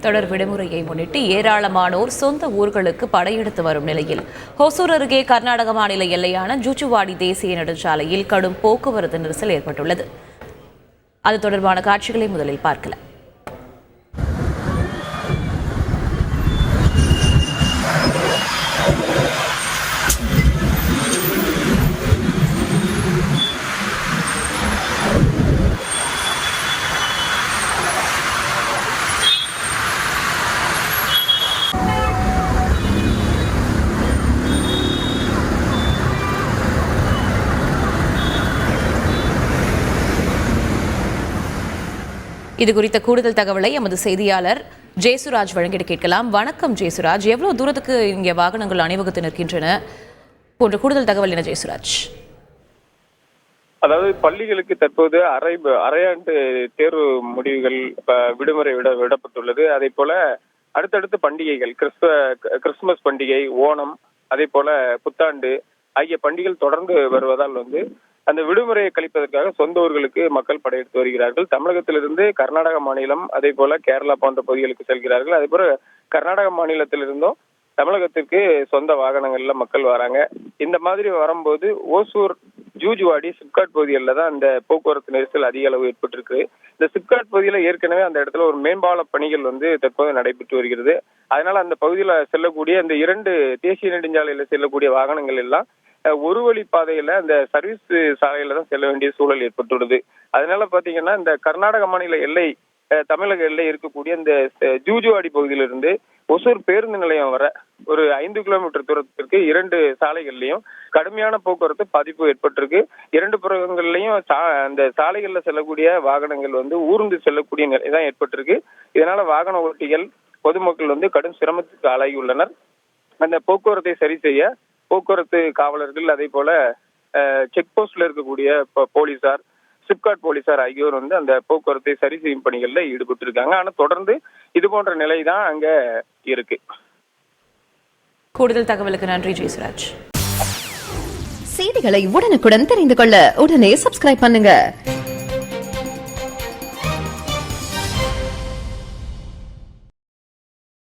தொடர் விடுமுறையை முன்னிட்டு ஏராளமானோர் சொந்த ஊர்களுக்கு படையெடுத்து வரும் நிலையில். ஹொசூர் அருகே கர்நாடக மாநில எல்லையான ஜூச்சுவாடி தேசிய நெடுஞ்சாலையில் கடும் போக்குவரத்து நெரிசல் ஏற்பட்டுள்ளது. அது தொடர்பான காட்சிகளை முதலில் பார்க்கலாம். இது குறித்த கூடுதல் தகவலை எமது செய்தியாளர் ஜேசுராஜ் வழங்கிட்டு கேட்கலாம். வணக்கம் ஜேசுராஜ். எவ்வளவு தூரத்துக்கு இங்கே வாகனங்கள் அணிவகுத்து நிற்கின்றன? போன்ற கூடுதல் தகவல் என்ன ஜெயசுராஜ் அதாவது பள்ளிகளுக்கு தற்போது அரை அரையாண்டு தேர்வு முடிவுகள் விடுமுறை விட விடப்பட்டுள்ளது. அதே போல அடுத்தடுத்து பண்டிகைகள் கிறிஸ்துவ கிறிஸ்துமஸ் பண்டிகை ஓணம் அதே போல புத்தாண்டு ஆகிய பண்டிகைகள் தொடர்ந்து வருவதால் வந்து அந்த விடுமுறையை கழிப்பதற்காக சொந்த ஊர்களுக்கு மக்கள் படையெடுத்து வருகிறார்கள். தமிழகத்திலிருந்து கர்நாடக மாநிலம் அதே போல கேரளா போன்ற பகுதிகளுக்கு செல்கிறார்கள். அதே போல கர்நாடக மாநிலத்திலிருந்தும் தமிழகத்திற்கு சொந்த வாகனங்கள்ல மக்கள் வராங்க. இந்த மாதிரி வரும்போது ஓசூர் ஜூஜுவாடி சிப்காட் பகுதிகளில் தான் அந்த போக்குவரத்து நெரிசல் அதிக அளவு ஏற்பட்டிருக்கு. இந்த சிப்காட் பகுதியில் ஏற்கனவே அந்த இடத்துல ஒரு மேம்பால பணிகள் வந்து தற்போது நடைபெற்று வருகிறது. அதனால அந்த பகுதியில் செல்லக்கூடிய அந்த இரண்டு தேசிய நெடுஞ்சாலையில செல்லக்கூடிய வாகனங்கள் எல்லாம் ஒரு வழி பாதையில அந்த சர்வீஸ் சாலையில தான் செல்ல வேண்டிய சூழல் ஏற்பட்டுள்ளது. அதனால பாத்தீங்கன்னா இந்த கர்நாடக மாநில எல்லை தமிழக எல்லை இருக்கக்கூடிய இந்த ஜூஜுவாடி பகுதியிலிருந்து ஒசூர் பேருந்து நிலையம் வர ஒரு ஐந்து கிலோமீட்டர் தூரத்திற்கு இரண்டு சாலைகள்லயும் கடுமையான போக்குவரத்து பாதிப்பு ஏற்பட்டிருக்கு. இரண்டு புறங்கள்லயும் சா- அந்த சாலைகள்ல செல்லக்கூடிய வாகனங்கள் வந்து ஊர்ந்து செல்லக்கூடிய நிலை தான் ஏற்பட்டிருக்கு. இதனால வாகன ஓட்டிகள் பொதுமக்கள் வந்து கடும் சிரமத்துக்கு ஆளாகியுள்ளனர். அந்த போக்குவரத்தை சரி செய்ய போக்குவரத்து காவலர்கள் அதே போல செக் போஸ்ட்ல இருக்கக்கூடிய போலீசார் சிப்காட் போலீசார் ஆகியோர் வந்து அந்த போக்குவரத்தை சரி செய்யும் பணிகள்ல ஈடுபட்டு இருக்காங்க ஆனா தொடர்ந்து இது போன்ற நிலை தான் அங்க இருக்கு. கூடுதல் தகவலுக்கு நன்றி ஜேசுராஜ் செய்திகளை உடனுக்குடன் தெரிந்து கொள்ள உடனே சப்ஸ்கிரைப் பண்ணுங்க.